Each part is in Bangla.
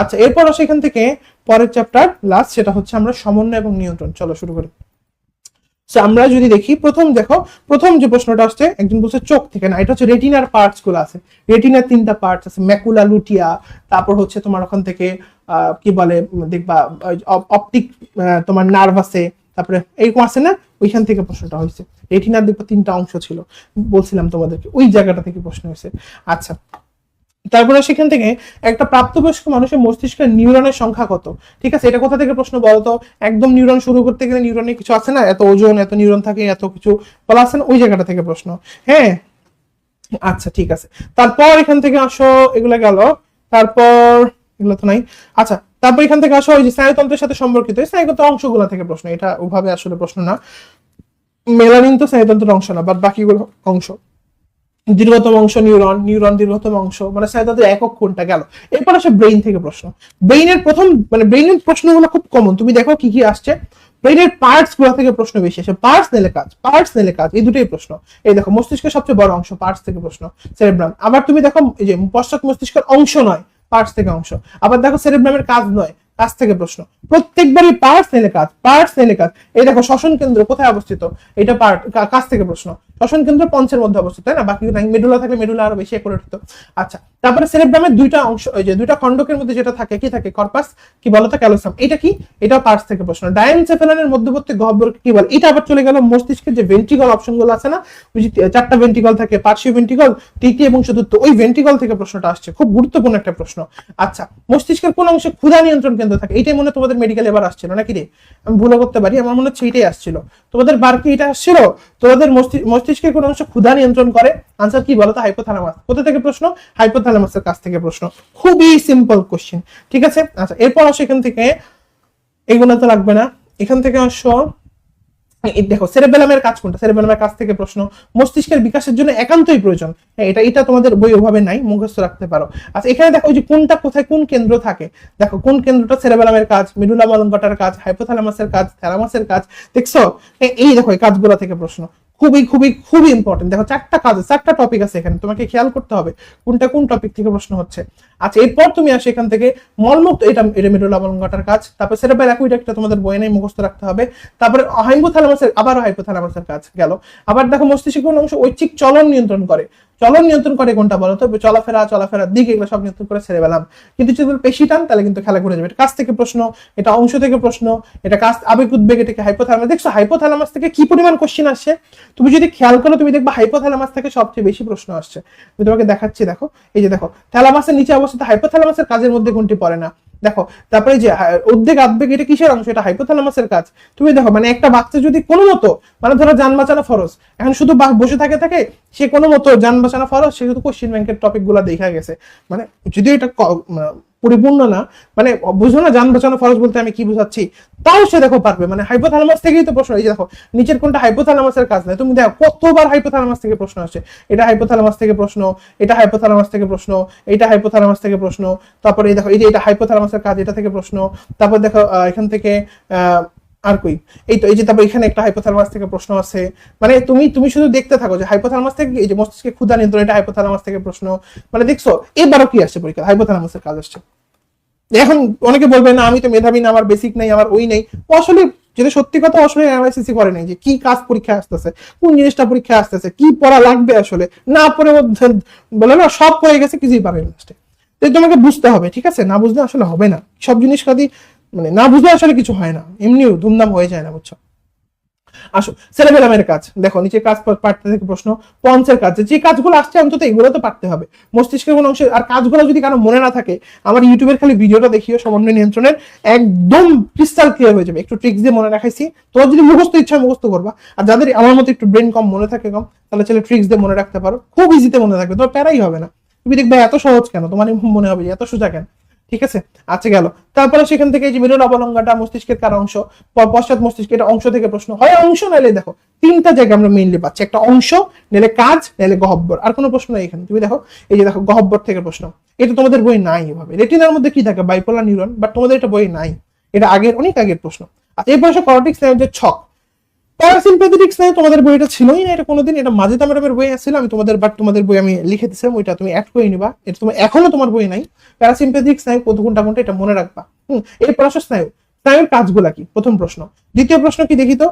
আচ্ছা এরপর আসে এখান থেকে পরের চ্যাপ্টার লাস্ট সেটা হচ্ছে আমরা সমন্বয় এবং নিয়ন্ত্রণ। চলো শুরু করি। আমরা যদি দেখি, প্রথম দেখো, প্রথম যে প্রশ্নটা আসছে, একজন বলছে চোখ থেকে না, এটা হচ্ছে রেটিনার পার্টসগুলো আছে। রেটিনার তিনটা পার্টস আছে ম্যাকুলা লুটিয়া তারপর হচ্ছে তোমার ওখান থেকে কি বলে, দেখবা অপটিক তোমার নার্ভাসে তারপরে এইরকম আছে না, ওইখান থেকে প্রশ্নটা হয়েছে। রেটিনার দেখবা তিনটা অংশ ছিল, বলছিলাম তোমাদেরকে, ওই জায়গাটা থেকে প্রশ্ন হয়েছে। আচ্ছা তারপরে সেখান থেকে একটা প্রাপ্তবয়স্ক মানুষের মস্তিষ্কের নিউরনের সংখ্যা কত? ঠিক আছে, এটা কোথা থেকে প্রশ্ন বলতো একদম নিউরন শুরু করতে গেলে নিউরনে কিছু আছে না? এত ওজন, এত নিউরন থাকে, এত কিছু বলা আছে না? ওই জায়গাটা থেকে প্রশ্ন। হ্যাঁ? আচ্ছা ঠিক আছে। তারপর এখান থেকে আসো, এগুলো গেল। তারপর, এগুলো তো নাই। আচ্ছা তারপর এখান থেকে আসো, ওই যে স্নায়ুতন্ত্রের সাথে সম্পর্কিত। এই স্নায়ুতন্ত্রের অংশগুলো থেকে প্রশ্ন, এটা ওভাবে আসলে প্রশ্ন না। মেলানিন তো স্নায়ুতন্ত্রের অংশ না, বাট বাকিগুলো অংশ। দীর্ঘতম অংশ নিউরন নিউরন দীর্ঘতম অংশ মানে স্নায়ুতন্ত্রের একক কোনটা গেল। এরপর আসে ব্রেইন থেকে প্রশ্ন। ব্রেইনের প্রথম মানে ব্রেইনের প্রশ্নগুলো খুব কমন তুমি দেখো কি কি আসছে। ব্রেইনের পার্টসগুলো থেকে প্রশ্ন বেশি আসে। পার্টস নেলে কাজ পার্টস নেলে কাজ, এই দুটোই প্রশ্ন। এই দেখো, মস্তিষ্কের সবচেয়ে বড় অংশ পার্টস থেকে প্রশ্ন সেরেব্রাম আবার তুমি দেখো, এই যে পশ্চাৎ মস্তিষ্কের অংশ নয় পার্টস থেকে অংশ। আবার দেখো সেরেব্রামের কাজ নয়। কাজ থেকে প্রশ্ন। প্রত্যেকবারই পার্টস নিলে কাজ পার্টস নিলে কাজ। এই দেখো, শ্বসন কেন্দ্র কোথায় অবস্থিত? এটা পার্ট কাজ থেকে প্রশ্ন। শ্বসন কেন্দ্র পঞ্চের মধ্যে অবস্থিত, তাই না? বাকি মেডুলা থাকলে মেডুলা আরও বেশি করে হতো। আচ্ছা তারপরে সেরেব্রামের দুইটা অংশ, ওই যে দুইটা খণ্ডকের মধ্যে যেটা থাকে, কি থাকে? কর্পাস কি বলতো? ক্যালোসাম এটা কি? এটা পার্টস থেকে প্রশ্ন। ডায়ানসেফেলানের মধ্যবর্তী গহ্বর কি বলে? এটা আবার চলে গেল মস্তিষ্কের যে ভেন্ট্রিকল অপশনগুলো আছে না? চারটা ভেন্ট্রিকল থাকে পার্শ্বীয় ভেন্ট্রিকল তৃতীয় এবং চতুর্থ, ওই ভেন্ট্রিকল থেকে প্রশ্নটা আসছে। খুব গুরুত্বপূর্ণ একটা প্রশ্ন। আচ্ছা মস্তিষ্কের কোন অংশে ক্ষুধা নিয়ন্ত্রণ কেন্দ্র থাকে। এটাই মনে তোমাদের মেডিকেল এবার আসছিল, নাকি রে? আমি ভুলও করতে পারি, আমার মনে হচ্ছে এটাই আসছিল। তোমাদের বার কি এটা আসছিল? তোমাদের মস্তিষ্কের কোনো অংশ ক্ষুধা নিয়ন্ত্রণ করে? আনসার কি বলো তো হাইপোথ্যালামাস কোথা থেকে প্রশ্ন? হাইপোথালামাসের কাছ থেকে প্রশ্ন। খুবই সিম্পল কোশ্চেন ঠিক আছে? আচ্ছা এরপর আসো এখান থেকে। এগুলো তো লাগবে না। এখান থেকে আসো। দেখো সেরেবেলামের কাজ কোনটা? সেরেবেলামের কাজ থেকে প্রশ্ন। মস্তিষ্কের বিকাশের জন্য একান্তই প্রয়োজন। হ্যাঁ, এটা এটা তোমাদের বই ওভাবে নাই মুখস্থ রাখতে পারো। আচ্ছা এখানে দেখো যে কোনটা কোথায় কোন কেন্দ্র থাকে? দেখো কোন কেন্দ্রটা সেরেবেলামের কাজ মিডুলা মলঙ্গটার কাজ হাইপোথ্যালামাসের কাজ থ্যালামাসের কাজ? দেখছ? এই- এই দেখো এই কাজগুলো থেকে প্রশ্ন। খুবই খুবই খুবই ইম্পর্টেন্ট দেখো, চারটা কাজ চারটা টপিক আছে এখানে। তোমাকে খেয়াল করতে হবে কোনটা কোন টপিক থেকে প্রশ্ন হচ্ছে। আচ্ছা এরপর তুমি আসে এখান থেকে মলমুক্ত এটা এটা মেডুলা কাজ। তারপর সেরেবেল একটা তোমাদের বয়ে নেই, মুখস্থ রাখতে হবে। তারপরে হাইপোথ্যালামাসের আবারও হাইপোথ্যালামাসের কাজ গেল। আবার দেখো মস্তিষ্কের কোন অংশ ঐচ্ছিক চলন নিয়ন্ত্রণ করে। চলন নিয়ন্ত্রণ করে কোনটা বলো তো? চলাফেরা, চলাফেরার দিক এগুলো সব নিয়ন্ত্রণ করে ছেড়ে পেলাম। কিন্তু যদি পেশি টান, তাহলে কিন্তু খেলা ঘুরে যাবে। এটা থেকে প্রশ্ন, এটা অংশ থেকে প্রশ্ন, এটা কাজ, আবেগ, উদ্বেগ, এটাকে হাইপোথ্যালামাস দেখছ হাইপোথ্যালামাস থেকে কি পরিমাণ কোশ্চেন আসছে? তুমি যদি খেয়াল করো, তুমি দেখবা হাইপোথ্যালামাস থেকে সবচেয়ে বেশি প্রশ্ন আসছে। আমি তোমাকে দেখাচ্ছি, দেখো। এই যে দেখো থ্যালামাসের নিচে অবস্থিত হাইপোথ্যালামাসের কাজের মধ্যে কোনটি পড়ে না? দেখো, তারপরে যে হা- উদ্বেগ, আবেগ, এটা কিসের অংশ? এটা হাইপোথ্যালামাসের কাজ। তুমি দেখো মানে একটা বাচ্চা যদি কোনো মতো মানে ধরো যান বাঁচানো ফরজ, এখন শুধু বসে থাকে থাকে, সে কোনো মতো যান বাঁচানো ফরজ, সে শুধু কোশ্চিন ব্যাংকের টপিকগুলা দেখা গেছে। মানে যদি এটা পরিপূর্ণ না। মানে বুঝো না যান বাঁচানো ফরজ বলতে আমি কি বুঝাচ্ছি? তাও সে দেখো পারবে। মানে হাইপোথালামাস থেকেই তো প্রশ্ন। এই যে দেখো নিচের কোনটা হাইপোথালামাসের কাজ নাই তুমি দেখো কতবার হাইপোথ্যালামাস থেকে প্রশ্ন আসে। এটা হাইপোথালামাস থেকে প্রশ্ন এটা হাইপোথ্যালামাস থেকে প্রশ্ন এটা হাইপোথ্যালামাস থেকে প্রশ্ন তারপরে এই দেখো এই যে এটা হাইপোথ্যালামাসের কাজ এটা থেকে প্রশ্ন তারপর দেখো এখান থেকে আহ, আর কই? এই তো, এই যে তারপর এখানে একটা থেকে প্রশ্ন আছে। মানে তুমি তুমি শুধু দেখতে থাকো যে হাইপোথ্যালামাস থেকে এই যে মস্তিষ্কে নিয়ন্ত্রণ এটা থেকে প্রশ্ন। মানে দেখছ, এবারও কি আসছে পরীক্ষা? কাজ আসছে। এখন অনেকে বলবে, না, আমি তো মেধাবী না, আমার বেসিক নেই, আমার ওই নেই। আসলে যেটা সত্যি কথা আসলে অ্যানালাইসিসই করে নাই যে কি কাজ পরীক্ষা আসতেছে, কোন জিনিসটা পরীক্ষা আসতেছে, কি পড়া লাগবে আসলে? না ধ- বলে না, সব পড়ে গেছে, কিছুই পারে তোমাকে বুঝতে হবে, ঠিক আছে? না বুঝলে আসলে হবে না। সব জিনিস কাদি মানে না বুঝলে আসলে কিছু হয় না। এমনিও ধুমধাম হয়ে যায় না, বুঝছ? আসো সেরেবেলামের কাজ। দেখো নিচে কাজ পাঠতে থেকে প্রশ্ন, পঞ্চের কাজ। যে কাজগুলো আসছে অন্তত এগুলো তো পারতে হবে। মস্তিষ্কের কোন অংশ আর কাজগুলো যদি কারও মনে না থাকে, আমার ইউটিউবের খালি ভিডিওটা দেখিও, সমন্বয় নিয়ন্ত্রণের একদম ক্রিস্টাল ক্লিয়ার হয়ে যাবে। একটু ট্রিক্স দিয়ে মনে রাখাইছি। তোমার যদি মুখস্থ ইচ্ছা মুখস্থ করবা। আর যাদের আমার মতো একটু ব্রেন কম, মনে থাকে কম, তাহলে চলে ট্রিক্স দিয়ে মনে রাখতে পারো। খুব ইজিতে মনে থাকবে। তোমার প্যারাই হবে না। তুমি দেখবে এত সহজ কেন? তোমার মনে হবে এত সোজা কেন? ঠিক আছে? আচ্ছা গেল। তারপরে সেখান থেকে এই যে মিলন অবলঙ্গাটা মস্তিষ্কের কার অংশ? পশ্চাৎ মস্তিষ্ক এটা অংশ থেকে প্রশ্ন হয়। অংশ নাইলে দেখো, তিনটা জায়গা আমরা মেইনলি পাচ্ছি। একটা অংশ, নাইলে কাজ, নাইলে গহব্বর। আর কোনো প্রশ্ন নেই এখানে। তুমি দেখো, এই যে দেখো, গহব্বর থেকে প্রশ্ন। এটা তোমাদের বই নাই এভাবে। রেটিনার মধ্যে কি থাকে? বাইপোলার নিউরন বাট তোমাদের এটা বই নাই। এটা আগের, অনেক আগের প্রশ্ন। আচ্ছা এরপর আসে করটিক্স যে ছক। প্যারাসিম্প্যাথেটিক স্নায়ু তোমাদের বইটা ছিলই না, এটা কোনোদিন, এটা মাঝে ম্যাডামের বই আসছিল, আমি তোমাদের বাট তোমাদের বই আমি লিখে দিছিলাম, ওইটা তুমি অ্যাড করে নিবা। এটা তোমার, এখনও তোমার বই নাই। প্যারাসিম্প্যাথেটিক নাই কত কোনটা কোনটা এটা মনে রাখবা। হুম এরপর আসো স্নায়ু স্নায়ুর কাজগুলা কি? প্রথম প্রশ্ন। দ্বিতীয় প্রশ্ন কি দেখি তো?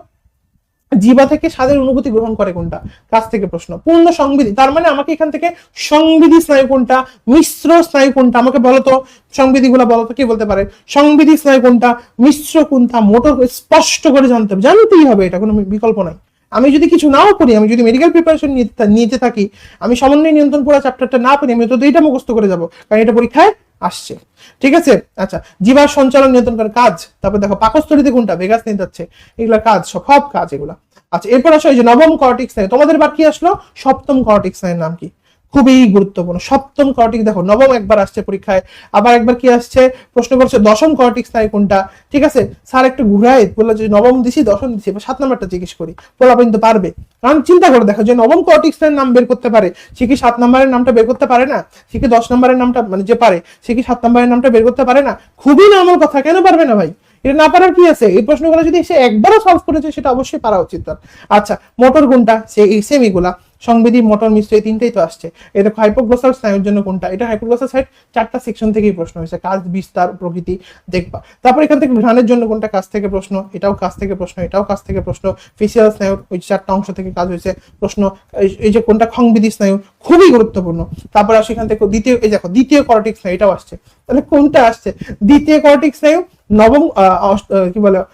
জিবা থেকে স্বাদের অনুভূতি গ্রহণ করে কোনটা? কাছ থেকে প্রশ্ন। পূর্ণ সংবিধি, তার মানে আমাকে এখান থেকে সংবিধি স্নায়ু কোনটা? মিশ্র স্নায়ু কোনটা? আমাকে বলতো সংবিধি গুলা বলতো কি বলতে পারে? সংবিধি স্নায়ু কোনটা? মিশ্র কোনটা? মোটর স্পষ্ট করে জানতে হবে। জানতেই হবে, এটা কোনো বিকল্প নাই আমি যদি কিছু নাও পড়ি আমি যদি মেডিকেল প্রিপারেশন নিতে থাকি, আমি সমন্বয় নিয়ন্ত্রণ পড়া চ্যাপ্টারটা না পড়ি আমি তো এইটা মুখস্থ করে যাব, কারণ এটা পরীক্ষায় আসছে। ঠিক আছে? আচ্ছা জীবার সঞ্চালন নিয়ন্ত্রণ করার কাজ, তারপর দেখো, পাকস্থলিতে কোনটা? বেগাস নিয়ে যাচ্ছে। এগুলা কাজ, সব কাজ এগুলা। আচ্ছা এরপর আসো যে নবম কর্টিক্স তোমাদের বার কি আসলো সপ্তম কর্টিক্স নাম কি? খুবই গুরুত্বপূর্ণ। সপ্তম কর্টিক দেখো, নবম একবার আসছে পরীক্ষায়, আবার একবার কি আসছে? প্রশ্ন করছে, দশম কর্টিক স্নায়ু কোনটা? ঠিক আছে, স্যার একটু ঘুরায়, বলল যে নবম দিছি, দশম দিছি, এবার সাত নাম্বারটা জিজ্ঞেস করি। বলা কিন্তু পারবে। কারণ চিন্তা করে, দেখো যে নবম কর্টিক স্নায়ুর নাম বের করতে পারে, সে কি সাত নম্বরের নামটা বের করতে পারে না? সে কি দশ নম্বরের নামটা মানে যে পারে, সে কি সাত নম্বরের নামটা বের করতে পারে না? খুবই নর্মাল কথা, কেন পারবে না ভাই? এটা না পারার কি আছে? এই প্রশ্নগুলো যদি সে একবারও সলভ করেছে, সেটা অবশ্যই পারা উচিত তার। আচ্ছা মোটর কোনটা? সে এই সেম সংবিধি, মোটর মিশ্র এই তিনটেই তো আসছে। এই দেখো হাইপোগ্লোসাল স্নায়ুর জন্য কোনটা? এটা হাইপোগ্লোসাল সাইড চারটা সেকশন থেকেই প্রশ্ন হয়েছে। কাজ, বিস্তার, প্রকৃতি, দেখবা। তারপর এখান থেকে ঘ্রাণের জন্য কোনটা কাজ থেকে প্রশ্ন? এটাও কাজ থেকে প্রশ্ন, এটাও কাজ থেকে প্রশ্ন। ফেসিয়াল স্নায়ুর ওই চারটা অংশ থেকে কাজ হয়েছে প্রশ্ন। এই- যে কোনটা সংবিধি স্নায়ু খুবই গুরুত্বপূর্ণ। তারপর আসে এখান থেকে দ্বিতীয়, এই দেখো, দ্বিতীয় করটিক স্নায়ু এটাও আসছে। তাহলে কোনটা আসছে? দ্বিতীয় করটিক স্নায়ু নবম কি বলে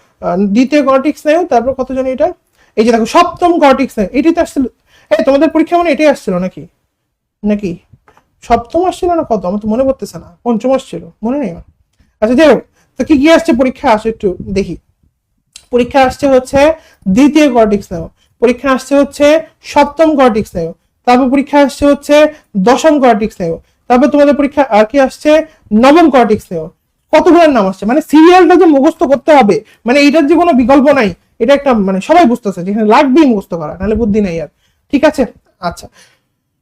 দ্বিতীয় কর্টিক স্নায়ু তারপর কত জানি এটা? এই যে দেখো, সপ্তম কর্টিক স্নায়ু এটাই তো আসছিল। এই তোমাদের পরীক্ষা মানে এটাই আসছিল নাকি? নাকি? সপ্তম আসছিল না কত? আমার তো মনে পড়তেছে না। পঞ্চম আসছিল। মনে নেই। আচ্ছা যাই হোক। তো কি কি আসছে? পরীক্ষা আসে একটু দেখি। পরীক্ষা আসছে হচ্ছে দ্বিতীয় কর্টিক স্নায়ু পরীক্ষা আসছে হচ্ছে সপ্তম কর্টিক স্নায়ু তারপর পরীক্ষা আসছে হচ্ছে দশম কর্টিক স্নায়ু তারপর তোমাদের পরীক্ষা আর কি আসছে? নবম কর্টিক স্নায়ু কতগুলোর নাম আসছে? মানে সিরিয়ালটা যে মুখস্থ করতে হবে মানে এটার যে কোনো বিকল্প নাই, এটা একটা মানে সবাই বুঝতেছে যেখানে লাগবেই মুখস্থ করা, নাহলে বুদ্ধি নাই আর। ঠিক আছে? আচ্ছা।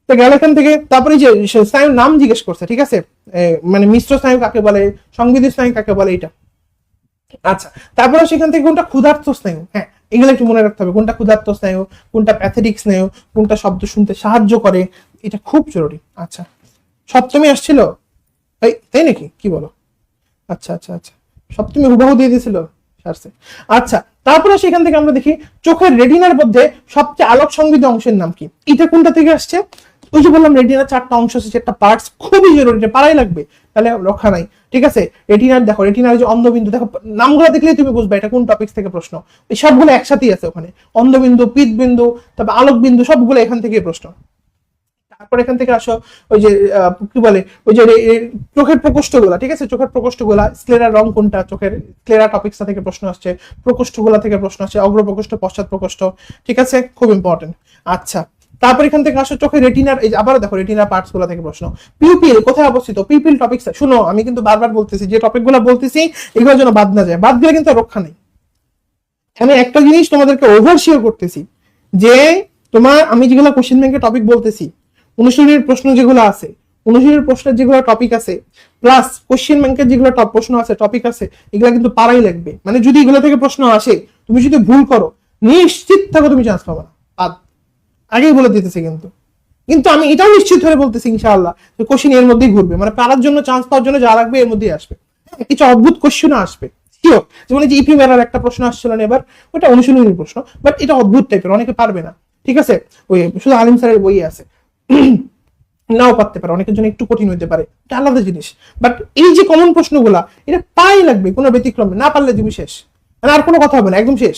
তো গেল এখান থেকে, তারপরে যে স্নায়ুর নাম জিজ্ঞেস করছে, ঠিক আছে? মানে মিশ্র স্নায়ু কাকে বলে? সংবিধি স্নায়ু কাকে বলে? এটা আচ্ছা তারপরে সেখান থেকে কোনটা ক্ষুধার্ত স্নায়ু হ্যাঁ এগুলো একটু মনে রাখতে হবে। কোনটা ক্ষুধার্ত স্নায়ু কোনটা প্যাথেটিক স্নায়ু কোনটা শব্দ শুনতে সাহায্য করে? এটা খুব জরুরি। আচ্ছা সপ্তমী আসছিল? তাই নাকি? কি বলো? আচ্ছা আচ্ছা আচ্ছা। সপ্তমী হুবাহু দিয়ে দিয়েছিল? সারছে। আচ্ছা তারপরে সেখান থেকে আমরা দেখি, চোখের রেটিনার মধ্যে সবচেয়ে আলোক সংবিধ অংশের নাম কি? এটা কোনটা থেকে আসছে? ওই যে বললাম, রেটিনার চারটা অংশ আছে, চারটা পার্টস খুবই জরুরি, এটা লাগবে, তাহলে রক্ষা নাই। ঠিক আছে? রেটিনার দেখো, রেটিনার যে অন্ধবিন্দু, দেখো, নামগুলো দেখলেই তুমি বুঝবে এটা কোন টপিক থেকে প্রশ্ন। এই সবগুলো একসাথেই আছে ওখানে। অন্ধবিন্দু, পিতবিন্দু, তারপর আলোক বিন্দু সবগুলো এখান থেকেই প্রশ্ন। তারপর এখান থেকে আসো, ওই যে কি বলে, ওই যে চোখের প্রকোষ্ঠগুলা, ঠিক আছে? চোখের প্রকোষ্ঠগুলা স্ক্লেরার রং কোনটা? চোখের স্ক্লেরা টপিকসটা থেকে প্রশ্ন আসছে, প্রকোষ্ঠগুলা থেকে প্রশ্ন আসছে অগ্র প্রকোষ্ঠ পশ্চাৎ প্রকোষ্ঠ, ঠিক আছে? খুব ইম্পর্টেন্ট আচ্ছা তারপর এখান থেকে আসো চোখের রেটিনার এই আবার দেখো রেটিনার পার্টসগুলা থেকে প্রশ্ন। পিউপিল কোথায় অবস্থিত? পিউপিল টপিকস শুনো, আমি কিন্তু বারবার বলতেছি, যে টপিকগুলা বলতেছি, এগুলোর জন্য বাদ না যায়। বাদ দিলে কিন্তু রক্ষা নেই। আমি একটা জিনিস তোমাদেরকে ওভার শিওর করতেছি, যে তোমার, আমি যেগুলো কোশ্চেন ব্যাংকে টপিক বলতেছি অনুশীলনের প্রশ্ন যেগুলো আছে অনুশীলনের প্রশ্নের যেগুলো টপিক আছে প্লাস কোশ্চেন ব্যাংকের যেগুলো টপ প্রশ্ন আছে টপিক আছে এগুলো কিন্তু পারাই লাগবে। মানে যদি এগুলো থেকে প্রশ্ন আসে তুমি যদি ভুল করো নিশ্চিত থাকো তুমি চান্স পাবে না। আগেই বলে দিতেছি কিন্তু। কিন্তু আমি এটাও নিশ্চিত হয়ে বলতেছি ইনশাআল্লাহ যে কোশ্চেন এর মধ্যেই ঘুরবে। মানে পারার জন্য চান্স পাওয়ার জন্য যা লাগবে এর মধ্যেই আসবে। হ্যাঁ, কিছু অদ্ভুত কোশ্চেন আসবে। যেমন যে ইপি মেরার একটা প্রশ্ন আসছিল না এবার ওটা অনুশীলনী প্রশ্ন বাট এটা অদ্ভুত টাইপের অনেকে পারবে না। ঠিক আছে? ওই শুধু আলিম স্যারের বই আছে। নাও পারতে পারে, অনেকের জন্য একটু কঠিন হতে পারে, এটা আলাদা জিনিস। বাট এই যে কমন প্রশ্নগুলা, এটা পাই লাগবে, কোনো ব্যতিক্রম, না পারলে তুমি শেষ। মানে আর কোনো কথা হবে না, একদম শেষ।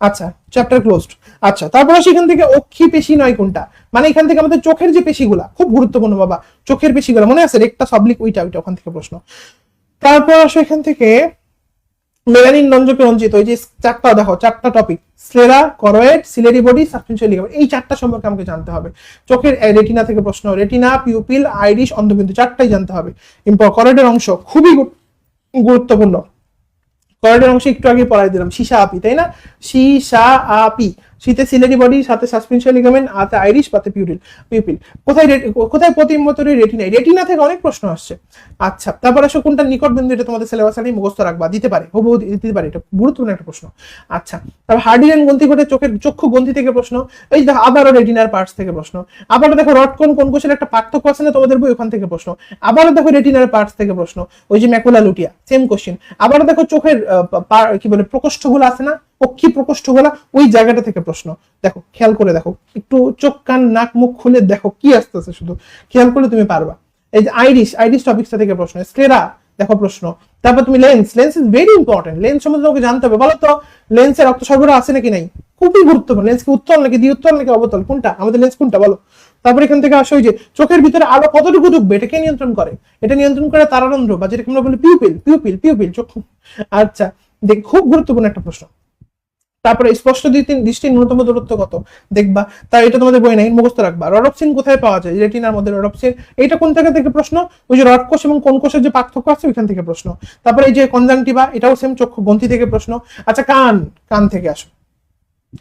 আচ্ছা চ্যাপ্টার ক্লোজড আচ্ছা তারপরে সেখান থেকে অক্ষি পেশি নয় কোনটা? মানে এখান থেকে আমাদের চোখের যে পেশিগুলা, খুব গুরুত্বপূর্ণ বাবা, চোখের পেশিগুলা, মনে আছে? রেকটা সাবলিক ওইটা ওইটা, ওখান থেকে প্রশ্ন। তারপর আসো এখান থেকে মেলানিন রঞ্জকে রঞ্জিত, ওই যে চারটা, দেখো, চারটা topic sclera choroid ciliary body suspension ligament এই চারটা সম্পর্কে আমাকে জানতে হবে। চোখের রেটিনা থেকে প্রশ্ন। রেটিনা পিউপিল আইরিশ অন্ধবিন্দু, চারটাই জানতে হবে। করয়েডের অংশ খুবই গুরুত্বপূর্ণ। করয়েডের অংশ একটু আগে পড়াই দিলাম। সিসা আপি, তাই না? সিসা আপি। শীতে সিলেরি বডি, সাথে সাসপেনশন লিগামেন্ট, হাতে আইরিশ, পাতে পিউরিল, পিউপিল। কোথায় কোথায় প্রতিমতরে রেটিনা রেটিনা থেকে অনেক প্রশ্ন আসছে। আচ্ছা তারপর আসো কোনটা নিকট বিন্দু এটা তোমাদের সিলেবাস আমি মুখস্থ রাখবা। দিতে পারে হবু দিতে পারে, এটা গুরুত্বপূর্ণ একটা প্রশ্ন। আচ্ছা তারপর হার্ডিয়ান গ্রন্থি ঘটে চোখের চক্ষু গ্রন্থি থেকে প্রশ্ন। এই দেখো আবারও রেটিনার পার্টস থেকে প্রশ্ন। আবারও দেখো রড কোন কোষের একটা পার্থক্য আছে না তোমাদের বই ওখান থেকে প্রশ্ন। আবারও দেখো রেটিনার পার্টস থেকে প্রশ্ন। ওই যে ম্যাকুলা লুটিয়া সেম কোশ্চেন আবারও দেখো চোখের কি বলে, প্রকোষ্ঠগুলো আছে না? পক্ষী প্রকোষ্ঠগুলা ওই জায়গাটা থেকে প্রশ্ন। দেখো, খেয়াল করে দেখো। একটু চোখ, কান, নাক, মুখ খুলে দেখো কি আসতেছে শুধু। খেয়াল করলে তুমি পারবা। এই যে আইরিশ আইরিশ টপিকসটা থেকে প্রশ্ন। স্ক্লেরা দেখো প্রশ্ন। তারপর তুমি lens lens is very important lens সম্বন্ধে তোমাকে জানতে হবে। বলো তো লেন্সের রক্ত সরবরাহ আছে নাকি নাই? খুবই গুরুত্বপূর্ণ। লেন্স কি উত্তল নাকি দ্বিউত্তল নাকি অবতল? কোনটা? আমাদের লেন্স কোনটা? বলো। তারপর এখান থেকে আসো ওই যে চোখের ভিতরে আলো কতটুকু ঢুকবে? এটা কে নিয়ন্ত্রণ করে? এটা নিয়ন্ত্রণ করে তারারন্ধ্র বা যেটাকে আমরা বলি পিউপিল পিউপিল পিউপিল চোখ আচ্ছা দেখ, খুব গুরুত্বপূর্ণ একটা প্রশ্ন। তারপরে স্পষ্ট দৃষ্টি দৃষ্টির ন্যূনতম দূরত্ব কত? দেখবা, তার এটা তোমাদের বই নাই, মুখস্থ রাখবা। রডপসিন কোথায় পাওয়া যায়? রেটিনার মধ্যে রডপসিন এটা কোন থেকে থেকে প্রশ্ন? ওই যে রড কোষ এবং কোন কোষের যে পার্থক্য আছে, ওইখান থেকে প্রশ্ন। তারপরে এই যে কনজাংটিভা, এটাও সেম চক্ষু, গ্রন্থি থেকে প্রশ্ন। আচ্ছা কান। কান থেকে আসো।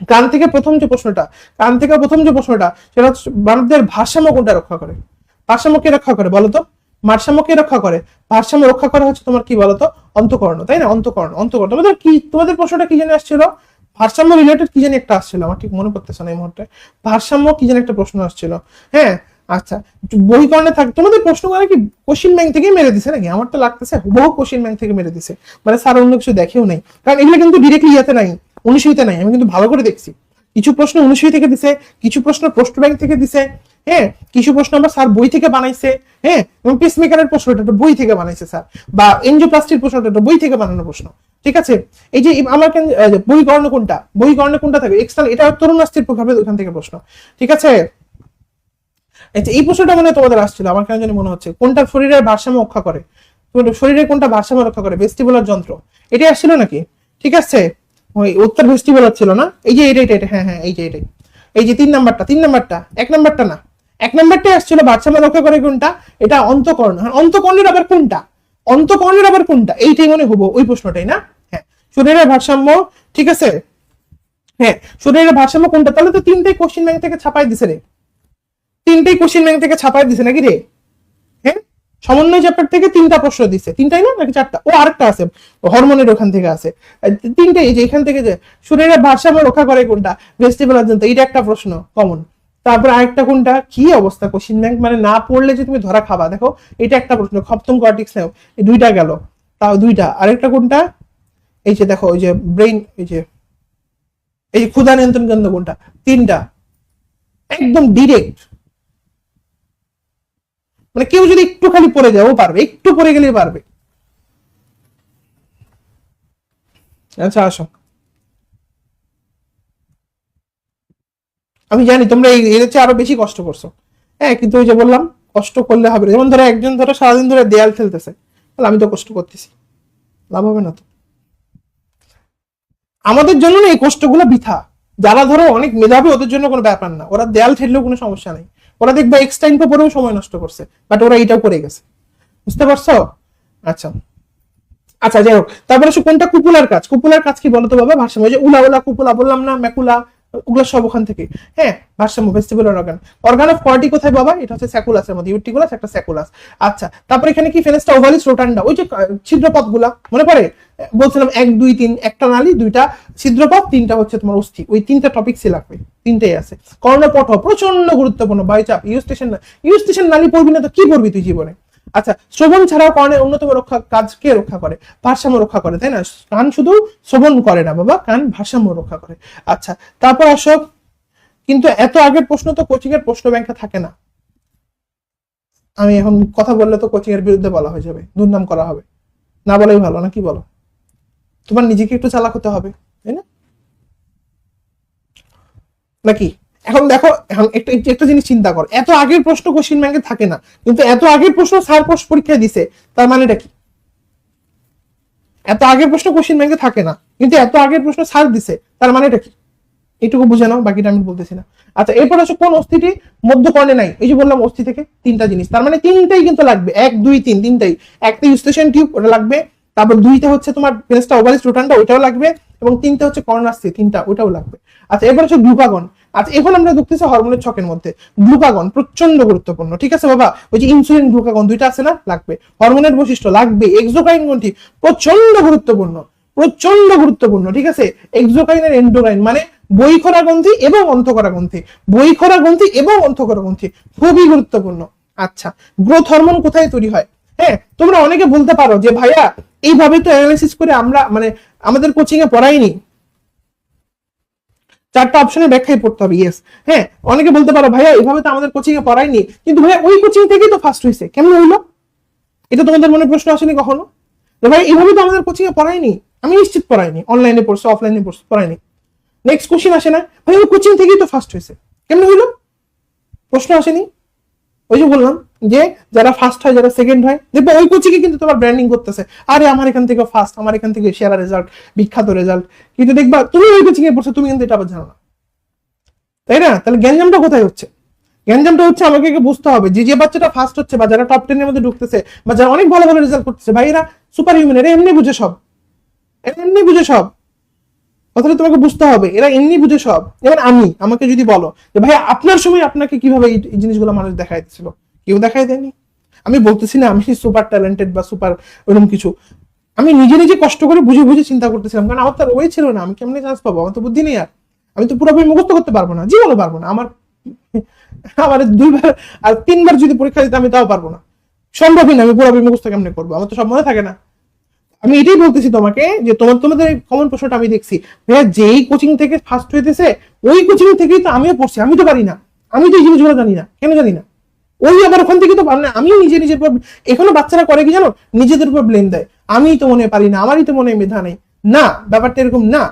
কান থেকে প্রথম যে প্রশ্নটা, কান থেকে প্রথম যে প্রশ্নটা, সেটা হচ্ছে মানবদের ভারসাম্য কোনটা রক্ষা করে? ভারসাম্য কে রক্ষা করে বলতো? ভারসাম্য কে রক্ষা করে? ভারসাম্য রক্ষা করা হচ্ছে তোমার কি বলতো? অন্তকর্ণ। তাই না? অন্তকর্ণ। অন্তকর্ণ। তোমাদের কি তোমাদের প্রশ্নটা কি জানি আসছিল? ভারসাম্য রিলেটেড কি জানি একটা আসছিল, আমার ঠিক মনে পড়তেছে না এই মুহূর্তে। ভারসাম্য কি জানি একটা প্রশ্ন আসছিল। হ্যাঁ আচ্ছা বই কর্ণে থাক, তোমাদের প্রশ্ন করে কি কোশ্চিন ব্যাংক থেকে মেরে দিছে নাকি? আমার তো লাগতেছে বহু কোশ্চিন ব্যাংক থেকে মেরে দিছে। মানে স্যার অন্য কিছু দেখেও নাই। কারণ এগুলো কিন্তু ডিরেক্টলি ইয়াতে নাই অনুসূচিতে নাই, আমি কিন্তু ভালো করে দেখছি। কিছু প্রশ্ন অনুসূচি থেকে দিছে, কিছু প্রশ্ন প্রশ্ন ব্যাংক থেকে দিছে হ্যাঁ কিছু প্রশ্ন আমার স্যার বই থেকে বানাইছে হ্যাঁ এবং পেসমেকারের প্রশ্নটা বই থেকে বানাইছে স্যার বা এনজিওপ্লাস্টির প্রশ্নটা বই থেকে বানানো প্রশ্ন। ঠিক আছে? এই যে আমার গণনা কোনটা? গণনা কোনটা থাকে এক্সটার্নাল এটা তরুণ আস্তির প্রভাবে ওখান থেকে প্রশ্ন। ঠিক আছে? এই প্রশ্নটা মানে তোমাদের আসছিল, আমার কেন জানি মনে হচ্ছে। কোনটা শরীরের ভারসাম্য রক্ষা করে? শরীরের কোনটা ভারসাম্য রক্ষা করে? ভেস্টিবুলার যন্ত্র। এটাই আসছিল নাকি? ঠিক আছে? ওই উত্তর ভেস্টিবুলার ছিল না? এই যে এটা এটা হ্যাঁ হ্যাঁ এই যে এটাই এই যে তিন নাম্বারটা তিন নাম্বারটা, এক নাম্বারটা না। এক নাম্বারটাই আসছিল ভারসাম্য রক্ষা করে কোনটা? এটা অন্তকর্ণ। অন্তকর্ণের আবার কোনটা? অন্তকর্ণের আবার কোনটা? এইটাই মনে হব ওই প্রশ্নটাই, না? শরীরের ভারসাম্য, ঠিক আছে? হ্যাঁ শরীরের ভারসাম্য কোনটা? তাহলে তো তিনটাই কোশ্চিন ব্যাংক থেকে ছাপাই দিছে রে। তিনটেই কোশ্চিন ব্যাংক থেকে ছাপাই দিছে নাকি রে? হ্যাঁ? সমন্বয় চ্যাপ্টার থেকে তিনটা প্রশ্ন দিছে। তিনটাই না নাকি চারটা? ও আরেকটা আছে হরমোনের ওখান থেকে আছে। তিনটাই যে এখান থেকে যে শরীরের ভারসাম্য রক্ষা করে কোনটা? ভেস্টিবুলার যন্ত্র, এইটা একটা প্রশ্ন কমন তারপর আরেকটা কোনটা? কি অবস্থা? কোশ্চিন ব্যাংক মানে না পড়লে যে তুমি ধরা খাবা। দেখো, এটা একটা প্রশ্ন। খপ্তম কর্টিক্স নেও। দুইটা গেল। তাও দুইটা। আরেকটা কোনটা? এই যে দেখো, ওই যে ব্রেইন এই যে এই যে ক্ষুধা নিয়ন্ত্রণ কেন্দ্র কোনটা? তিনটা। একদম ডিরেক্ট মানে কেউ যদি একটু খালি পড়ে ও পারবে। একটু পড়ে গেলে পারবে। আচ্ছা আসো। আমি জানি তোমরা এর চেয়ে আরও বেশি কষ্ট করছ। হ্যাঁ কিন্তু ওই যে বললাম, কষ্ট করলে হবে যেমন ধরো একজন ধরো সারাদিন ধরে দেয়াল খেলতেছে তাহলে আমি তো কষ্ট করতেছি। লাভ হবে না তো। আমাদের জন্য না এই কষ্টগুলো বৃথা। যারা ধরো অনেক মেধাবী, ওদের জন্য কোনো ব্যাপার না। ওরা দেয়াল ঠেললেও কোনো সমস্যা নেই। ওরা দেখবে এক্সট্রা তো পরেও সময় নষ্ট করছে বাট ওরা এটাও করে গেছে। বুঝতে পারছ? আচ্ছা। আচ্ছা যাই হোক। তারপরে কোনটা কুপুলার কাজ? কুপুলার কাজ কি বলতো বাবা? ভারসাম্য। যে উলা উলা কুপুলা, বললাম না, ম্যাকুলা। ওগুলো সব ওখান থেকে। হ্যাঁ ভারসাম্য vestibular organ organ of Corti কোথায় বাবা? এটা হচ্ছে স্যাকুলাসের মধ্যে ইউটিকুলাস একটা স্যাকুলাস আচ্ছা তারপরে এখানে কি ফেনেস্টা ওভালিস রোটান্ডা ওই যে আহ, ছিদ্রপথগুলা মনে পড়ে? বলছিলাম এক দুই তিন একটা নালী দুইটা ছিদ্রপথ তিনটা হচ্ছে তোমার অস্থি। ওই তিনটা টপিক সে লাগবে তিনটেই আছে। কর্ণপট প্রচণ্ড গুরুত্বপূর্ণ বায়ুচাপ ইউ স্টেশন ইউ স্টেশন নালী পড়বি না তো কি পড়বি তুই জীবনে? আচ্ছা শ্রবণ ছাড়াও কর্ণের অন্যতম রক্ষা কাজ কে রক্ষা করে? ভারসাম্য রক্ষা করে, তাই না? কান শুধু শ্রবণ করে না, বাবা, কান ভারসাম্য রক্ষা করে। আচ্ছা তারপর আসো। কিন্তু এত আগের প্রশ্ন তো কোচিং এর প্রশ্ন ব্যাংকে থাকে না। আমি এখন কথা বললে তো কোচিং এর বিরুদ্ধে বলা হয়ে যাবে, দুর্নাম করা হবে। না বলাই ভালো না কি বলো? তোমার নিজেকে একটু চালাক হতে হবে, তাই না? নাকি? এখন দেখো, এখন একটা একটা জিনিস চিন্তা করো। এত আগের প্রশ্ন কোশ্চিন ব্যাংকে থাকে না, কিন্তু এত আগের প্রশ্ন স্যার পোস্ট পরীক্ষায় দিছে, তার মানেটা কি? এত আগের প্রশ্ন কোশ্চিন ব্যাংকে থাকে না, কিন্তু এত আগের প্রশ্ন স্যার দিছে, তার মানেটা কি? এইটুকু বুঝে নাও, বাকিটা আমি বলতেছি না। আচ্ছা এরপর হচ্ছে কোন অস্থিটি মধ্যকর্ণে নাই? এই যে বললাম অস্থি থেকে তিনটা জিনিস, তার মানে তিনটাই কিন্তু লাগবে। এক, দুই, তিন, তিনটাই। একটা ইউস্টেশন টিউব ওটা লাগবে। তারপর দুইটা হচ্ছে তোমার পেন্সটা ওভারিস রোটানটা ওইটাও লাগবে। এবং তিনটা হচ্ছে সি তিনটা, ওটাও লাগবে। আচ্ছা এবার হচ্ছে গ্লুকাগন আচ্ছা এখন আমরা দেখতেছি হরমোনের ছকের মধ্যে। গ্লুকাগন প্রচণ্ড গুরুত্বপূর্ণ, ঠিক আছে বাবা? ওই যে ইনসুলিন গ্লুকাগন দুইটা আছে না? লাগবে। হরমোনের বৈশিষ্ট্য লাগবে। এক্সোকাইন গ্রন্থি প্রচণ্ড গুরুত্বপূর্ণ প্রচণ্ড গুরুত্বপূর্ণ, ঠিক আছে? এক্সোকাইন আর এন্ডোকাইন মানে বইখরা গ্রন্থি এবং অন্তকরা গ্রন্থি বইখরা গ্রন্থি এবং অন্তকরা গ্রন্থি খুবই গুরুত্বপূর্ণ। আচ্ছা গ্রোথ হরমোন কোথায় তৈরি হয়? হ্যাঁ তোমরা অনেকে বলতে পারো যে ভাইয়া, এইভাবে তো অ্যানালাইসিস করে আমরা মানে আমাদের কোচিং এ পড়াইনি। চারটা অপশনের ব্যাখ্যায় পড়তে হবে ইয়েস হ্যাঁ অনেকে বলতে পারো, ভাইয়া, এভাবে তো আমাদের কোচিং এ পড়াইনি। কিন্তু ভাইয়া, ওই কোচিং থেকেই তো ফার্স্ট হয়েছে কেমন হইল? এটা তোমাদের মনে প্রশ্ন আসেনি কখনো? ভাই এইভাবে তো আমাদের কোচিং এ পড়াইনি। আমি নিশ্চিত পড়াইনি। অনলাইনে পড়ছো অফলাইনে পড়ছো, পড়াইনি। নেক্সট কোশ্চেন আসে না। ভাই ওই কোচিং থেকেই তো ফার্স্ট হয়েছে কেমন হইল? প্রশ্ন আসেনি? ওই যে বললাম যে যারা ফার্স্ট হয়, যারা সেকেন্ড হয়, দেখবে ওই কোচিকে কিন্তু তোমার ব্র্যান্ডিং করতেছে। আরে আমার এখান থেকে ফার্স্ট আমার এখান থেকে সেরা রেজাল্ট বিখ্যাত রেজাল্ট কিন্তু দেখবা, তুমি ওই কোচিং এ পড়ছো, তুমি কিন্তু এটা আবার জানো না। তাই না? তাহলে গ্যাঞ্জামটা কোথায় হচ্ছে? গ্যাঞ্জামটা হচ্ছে আমাকে বুঝতে হবে যে যে বাচ্চাটা ফার্স্ট হচ্ছে বা যারা টপ টেনের মধ্যে ঢুকতেছে বা যারা অনেক ভালো ভালো রেজাল্ট করতেছে ভাই এরা সুপার হিউম্যান এরা এমনি বুঝে সব। এমনি বুঝে সব। কথাটা তোমাকে বুঝতে হবে, এরা এমনি বুঝে সব। এবার আমি, আমাকে যদি বলো যে ভাই আপনার সময় আপনাকে কীভাবে এই জিনিসগুলো মানুষ দেখাই দিচ্ছিল কেউ দেখাই দেয়নি। আমি বলতেছি না, আমি সুপার ট্যালেন্টেড বা সুপার ওরকম কিছু। আমি নিজে নিজে কষ্ট করে বুঝে বুঝে চিন্তা করতেছিলাম, কারণ আমার তো আর ওই ছিল না, আমি কেমনে চান্স পাবো? আমার তো বুদ্ধি নেই আর। আমি তো পুরোপুরি মুখস্থ করতে পারব না, জীবনও পারব না। আমার আমার দুইবার আর তিনবার যদি পরীক্ষা দিতে আমি তাও পারব না। সম্ভবই না, আমি পুরোপুরি মুখস্থ কেমনে করব? আমার তো সব মনে থাকে না। আমি এটাই বলতেছি তোমাকে যে তোমার, তোমাদের কমন প্রশ্নটা আমি দেখছি। ভাইয়া, যেই কোচিং থেকে ফার্স্ট হইতেছে, ওই কোচিং থেকেই তো আমিও পড়ছি। আমি তো পারি না। আমি তো এই জিনিসগুলো জানি না। কেন জানি না? ওই আবার ওখান থেকে তো পারে আমিও নিজে নিজের উপর, এখনও বাচ্চারা করে কি জানো? নিজেদের উপর ব্লেম দেয়। আমি তো মনে পারি না। আমারই তো মনে মেধা নেই। না, ব্যাপারটা এরকম না।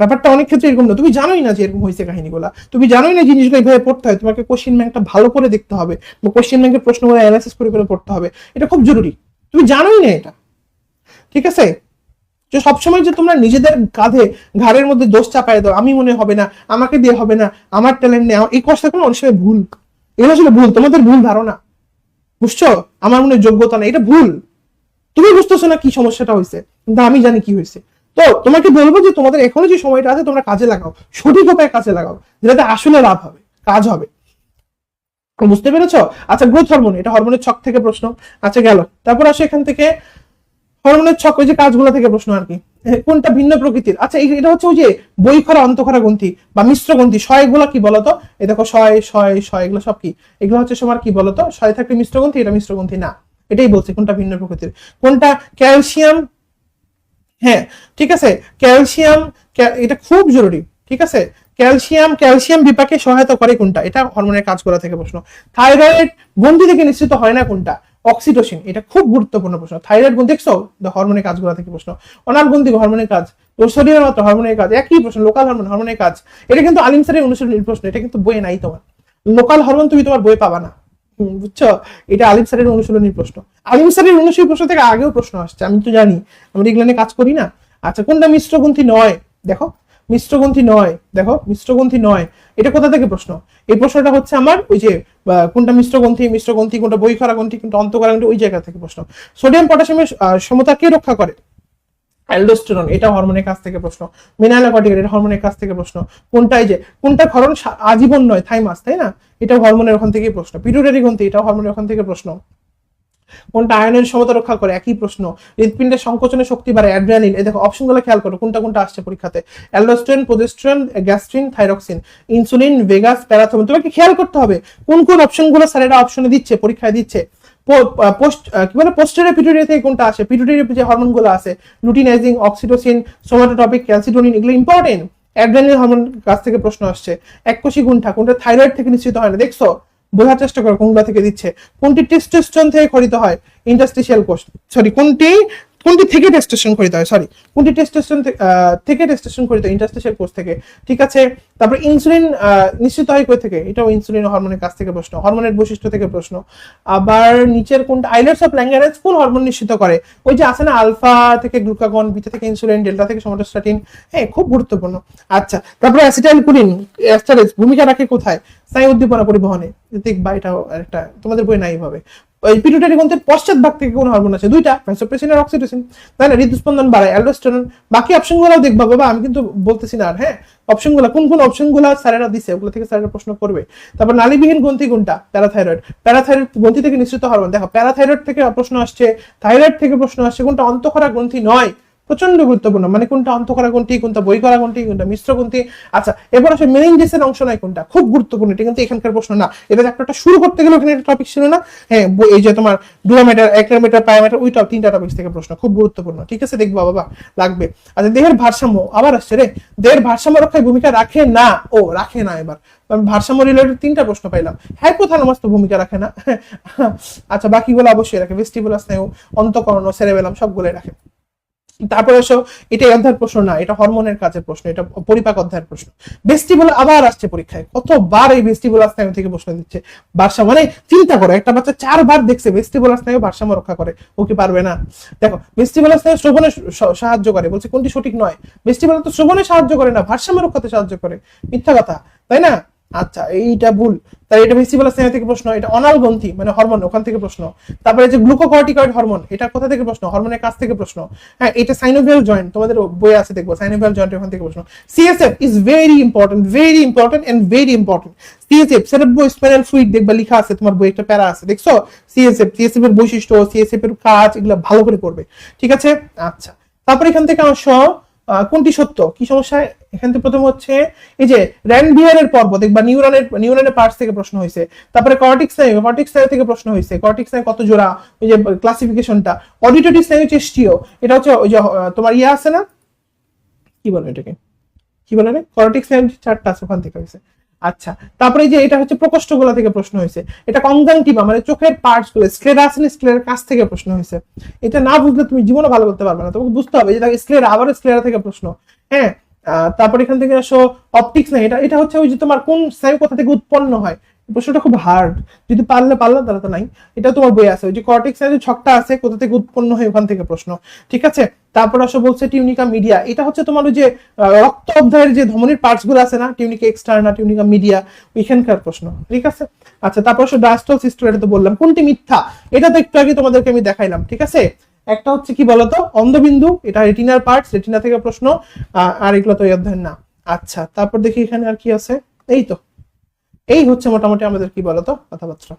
ব্যাপারটা অনেক ক্ষেত্রে এরকম না। তুমি জানোই না যে এরকম হয়েছে কাহিনীগুলা। তুমি জানোই না জিনিসগুলো এইভাবে পড়তে হয়। তোমাকে কোশ্চেন ব্যাংকটা ভালো করে দেখতে হবে। কোশ্চেন ব্যাংকের প্রশ্নগুলো অ্যানালাইসিস করে করে পড়তে হবে। এটা খুব জরুরি। তুমি জানোই না এটা। ঠিক আছে? যে সবসময় যে তোমরা নিজেদের কাঁধে ঘাড়ের মধ্যে দোষ চাপায় দাও, আমি মনে হবে না, আমাকে দিয়ে হবে না, আমার ট্যালেন্ট নেই এই কথাটা কোনো অনেক সময় ভুল। এগুলো আসলে ভুল, তোমাদের ভুল ধারণা। বুঝছ? আমার মনে যোগ্যতা নেই, এটা ভুল। তুমি বুঝতেছো না কি সমস্যাটা হয়েছে, কিন্তু আমি জানি কি হয়েছে। তো তোমাকে বলব যে তোমাদের এখনও যে সময়টা আছে, তোমরা কাজে লাগাও, সঠিক উপায়ে কাজে লাগাও যেটাতে আসলে লাভ হবে, কাজ হবে। বুঝতে পেরেছ? আচ্ছা গ্রোথ হরমোন এটা হরমোনের ছক থেকে প্রশ্ন। আচ্ছা গেল। তারপর আসে এখান থেকে। হরমোনের ছক, ওই যে কাজগুলো থেকে প্রশ্ন আর কি। কোনটা ভিন্ন প্রকৃতির? আচ্ছা এটা হচ্ছে ওই যে বই খরা অন্তখরা গ্রন্থি বা মিশ্র গ্রন্থি। শয় এগুলো কি বলতো? এই দেখো শয় শয় শয় এগুলো সব কি? এগুলো হচ্ছে সবার কি বলতো? শয় থাকলে মিশ্র গ্রন্থি, এটা মিশ্র গ্রন্থি না। এটাই বলছে কোনটা ভিন্ন প্রকৃতির। কোনটা ক্যালসিয়াম? হ্যাঁ ঠিক আছে। ক্যালসিয়াম এটা খুব জরুরি, ঠিক আছে? ক্যালসিয়াম ক্যালসিয়াম বিপাকে সহায়তা করে কোনটা? এটা হরমোনের কাজ করা থেকে প্রশ্ন। থাইরয়েড, গ্রন্থি থেকে নিশ্চিত হয় না কোনটা? অক্সিটোসিন, এটা খুব গুরুত্বপূর্ণ প্রশ্ন। থাইরয়েড গ্রন্থি দেখছ? হরমোনের কাজগুলো থেকে প্রশ্ন। গ্রন্থি হরমোনের কাজ সোডিয়াম মাত্র হরমোনের কাজ, একই প্রশ্ন লোকাল হরমোন হরমোনের কাজ। এটা কিন্তু আলিম স্যারের অনুশীলনীর প্রশ্ন, এটা কিন্তু বইয়ে নাই তোমার। লোকাল হরমোন তুমি তোমার বই পাবা না। বুঝছ? এটা আলিম স্যারের অনুশীলনীর প্রশ্ন। আলিম স্যারের অনুশীলনী প্রশ্ন থেকে আগেও প্রশ্ন আসছে, আমি তো জানি। আমরা এগুলো নিয়ে কাজ করি না। আচ্ছা কোনটা মিশ্রগ্রন্থি নয়? দেখো। মিশ্রগ্রন্থি নয়। দেখো, মিশ্রগ্রন্থি নয়। এটা কোথা থেকে প্রশ্ন? এই প্রশ্নটা হচ্ছে আমার ওই যে কোনটা মিশ্রগ্রন্থি মিশ্রগ্রন্থি, কোনটা বইখরা গ্রন্থি কোনটা অন্তকরা গ্রন্থি ওই জায়গা থেকে প্রশ্ন। সোডিয়াম পটাশিয়ামের সমতা কে রক্ষা করে? অ্যালডোস্টেরন, এটা হরমোনের কাছ থেকে প্রশ্ন। মিনালাকটিক এটা হরমোনের কাছ থেকে প্রশ্ন। কোনটাই যে, কোনটা ক্ষরণ আজীবন নয়, থাইমাস, তাই না? এটা হরমোনের ওখান থেকে প্রশ্ন। পিটুটারি গ্রন্থি এটা হরমোনের ওখান থেকে প্রশ্ন। কোনটা আয়নের সমতা রক্ষা করে? একই প্রশ্ন। হৃদপিণ্ডের সংকোচনের শক্তি বাড়ে অ্যাড্রিনালিন। এই দেখো, অপশনগুলো খেয়াল করো, কোনটা কোনটা আসছে পরীক্ষাতে। Aldosterone progesterone, gastrin, thyroxine. Insulin, vagus parathormone তোমাকে খেয়াল করতে হবে? কোন কোন অপশনগুলো স্যারেরা অপশনে দিচ্ছে, পরীক্ষায় দিচ্ছে? পোস্ট কি বলে পোস্টারে পিটুটারি থেকে কোনটা আসে? পিটুটারি যে হরমোনগুলো আছে লুটিনাইজিং অক্সিটোসিন সোমাটোটপিক ক্যালসিটোনিন এগুলো ইম্পর্টেন্ট অ্যাড্রেনালিন হরমোন কাছ থেকে প্রশ্ন আসছে। এককোষী গুণটা, কোনটা থাইরয়েড থেকে নিশ্চিত হয় না, দেখছ? বোঝার চেষ্টা করো কোনগুলো থেকে দিচ্ছে। কোনটি টেস্টোস্টেরন থেকে খরিত হয়? ইন্টারস্টিশিয়াল কোষ সরি কোনটি কোনটি থেকে টেস্টোস্টেরন খরিত হয়? সরি কোনটি টেস্টোস্টেরন থেকে টেস্টোস্টেরন খরিত হয়? ইন্টারস্টিশিয়াল কোষ থেকে। ঠিক আছে? তারপর ইনসুলিন নিশ্চিত হয় কই থেকে? এটাও ইনসুলিন হরমোনের কাছ থেকে প্রশ্ন। হরমোনের বৈশিষ্ট্য থেকে প্রশ্ন। আবার নিচের কোনটা? আইলেটস অফ ল্যাঙ্গারেজ কোন হরমোন নিশ্চিত করে। ওই যে আছে না আলফা থেকে গ্লুকাগন বিটা থেকে ইনসুলিন ডেল্টা থেকে সোমাটোস্টাটিন হ্যাঁ খুব গুরুত্বপূর্ণ। আচ্ছা তারপরে অ্যাসিটাইল কুলিন অ্যাস্টারেজ ভূমিকা রাখে কোথায়? স্নায়ু উদ্দীপনা পরিবহনে। এটা একটা, তোমাদের বই নাই ভাবে ওই পিটুটারি গ্রন্থের পশ্চাৎ ভাগ থেকে কোনো হরমোন আছে। দুইটা ভ্যাসোপ্রেসিন আর অক্সিটোসিন। বাড়ায় বাকি বাবা, আমি কিন্তু বলতেছি না আর হ্যাঁ? অপশনগুলো, কোন কোন অপশনগুলো স্যারেরা দিছে, ওগুলো থেকে স্যারেরা প্রশ্ন করবে। তারপর নালীবিহীন গ্রন্থি কোনটা? প্যারাথাইরয়েড। প্যারাথাইরয়েড গ্রন্থি থেকে নিঃসৃত হরমোন। দেখো, প্যারাথাইরয়েড থেকে প্রশ্ন আসছে, থাইরয়েড থেকে প্রশ্ন আসছে, কোনটা অন্তঃক্ষরা গ্রন্থি নয়। প্রচণ্ড গুরুত্বপূর্ণ। মানে কোনটা অন্তঃকরা কোনটি, কোনটা বই করা কোনটি, কোনটা মিশ্র কোনটি? আচ্ছা এবার আসে মেনিনজেসের অংশ নাই কোনটা, খুব গুরুত্বপূর্ণ, এটা কিন্তু এখানকার প্রশ্ন না। এটা চ্যাপ্টারটা শুরু করতে গেলে ওখানে একটা টপিক ছিল না? হ্যাঁ এই যে তোমার ডুরামিটার একমিটার পায়ামিটার ওই তিনটা টপিক থেকে প্রশ্ন, খুব গুরুত্বপূর্ণ। ঠিক আছে, দেখবা, বাবা, লাগবে। আচ্ছা দেহের ভারসাম্য আবার আসছে রে। দেহের ভারসাম্য রক্ষায় ভূমিকা রাখে না? ও, রাখে না এবার। ভারসাম্য রিলেটেড তিনটা প্রশ্ন পাইলাম। হ্যাঁ হাইপোথ্যালামাস তো ভূমিকা রাখে না। আচ্ছা বাকিগুলো অবশ্যই রাখে ভেস্টিবুলাস স্নায়ু অন্তকরণ সেরেবেলাম সবগুলোই রাখে। তারপরে এসো, এটা অধ্যায়ের প্রশ্ন না, এটা হরমোনের কাজের প্রশ্ন, এটা পরিপাক অধ্যায়ের প্রশ্ন। ভেস্টিবুল আবার আসছে পরীক্ষায়, কতবার এই ভেস্টিবুল স্নায়ু থেকে প্রশ্ন দিচ্ছে? ভারসাম্য মানে চিন্তা করো, একটা বাচ্চা চারবার দেখছে ভেস্টিবুল স্নায়ু ভারসাম্য রক্ষা করে, ও কি পারবে না? দেখো ভেস্টিবুল স্নায়ু শ্রবণে সাহায্য করে, বলছে কোনটি সঠিক নয়। ভেস্টিবুল তো শ্রবণে সাহায্য করে না, ভারসাম্য রক্ষাতে সাহায্য করে, মিথ্যা কথা, তাই না? আচ্ছা এইটা ভুল। তাই এটা ভেস্টিবুলার স্নায়ু থেকে প্রশ্ন, এটা অনাল গ্রন্থি মানে হরমোন, ওখান থেকে প্রশ্ন। তারপরে যে গ্লুকোকর্টিকয়েড হরমোন, এটা কোথা থেকে প্রশ্ন? হরমোনের কাছ থেকে প্রশ্ন। হ্যাঁ এটা সাইনোভিয়াল জয়েন্ট তোমাদের বই আছে দেখব সাইনোভিয়াল জয়েন্ট ওখান থেকে প্রশ্ন। CSF is very important very important and very important CSF cerebrospinal fluid দেখবা লেখা আছে, তোমার বই একটা প্যারা আছে, দেখছ? সিএসএফ সিএসএফ এর বৈশিষ্ট্য সিএসএফ এর কাজ, এগুলো ভালো করে পড়বে। ঠিক আছে? আচ্ছা তারপর এখান থেকে আসো কোনটি সত্য? কি সমস্যা এখান থেকে প্রথম হচ্ছে, এই যে র্যানভিয়ারের পর্ব, দেখবা নিউরনের নিউরনের পার্টস থেকে প্রশ্ন হয়েছে। তারপরে কর্টিক্স স্নায়ু কর্টিক্স স্নায়ু থেকে প্রশ্ন হয়েছে। কর্টিক্স স্নায়ু কত জোড়া? ওই যে ক্লাসিফিকেশনটা অডিটরি স্নায়ু চেষ্টিও এটা হচ্ছে ওই যে তোমার ইয়ে আছে না? কি বলে এটাকে? কি বলে রে কর্টিক্স স্নায়ু চারটা আছে, ওখান থেকে হয়েছে। আচ্ছা তারপরে যে এটা হচ্ছে প্রকোষ্ঠগুলা থেকে প্রশ্ন হয়েছে। এটা কনজাংটিভা মানে চোখের পার্টসগুলো স্ক্লেরা আছে না স্ক্লেরার কাছ থেকে প্রশ্ন হয়েছে। এটা না বুঝলে তুমি জীবনে ভালো করতে পারবে না, তোমাকে বুঝতে হবে যে স্ক্লেরা আবার স্ক্লেরা থেকে প্রশ্ন। হ্যাঁ তারপর এখান থেকে আসো অপটিক্স না, এটা এটা হচ্ছে ওই যে তোমার কোন স্নায়ু কোথা থেকে উৎপন্ন হয়? প্রশ্নটা খুব হার্ড যদি পারলে পারলাম, তাহলে তো নাই। এটা তোমার বই আছে। ওই যে কর্টেক্স যে ছকটা আছে, কোথা থেকে উৎপন্ন হয় ওখান থেকে প্রশ্ন। ঠিক আছে? তারপর আসো বলছে টিউনিকা মিডিয়া এটা হচ্ছে তোমার ওই যে রক্ত অধ্যায়ের যে ধমনির পার্টসগুলো আছে না টিউনিকা এক্সটার্না টিউনিকা মিডিয়া ওইখানকার প্রশ্ন। ঠিক আছে? আচ্ছা তারপর আসো ডায়াস্টল সিস্টেম এটা তো বললাম। কোনটি মিথ্যা? এটা তো একটু আগে তোমাদেরকে আমি দেখাইলাম। ঠিক আছে? একটা হচ্ছে কি বলতো? অন্ধবিন্দু, এটা রেটিনার পার্টস রেটিনা থেকে প্রশ্ন আর এগুলো তো এই অধ্যায়ের না। আচ্ছা তারপর দেখি এখানে আর কি আছে। এই তো। এই হচ্ছে মোটামুটি আমাদের কি বলতো কথাবার্তা।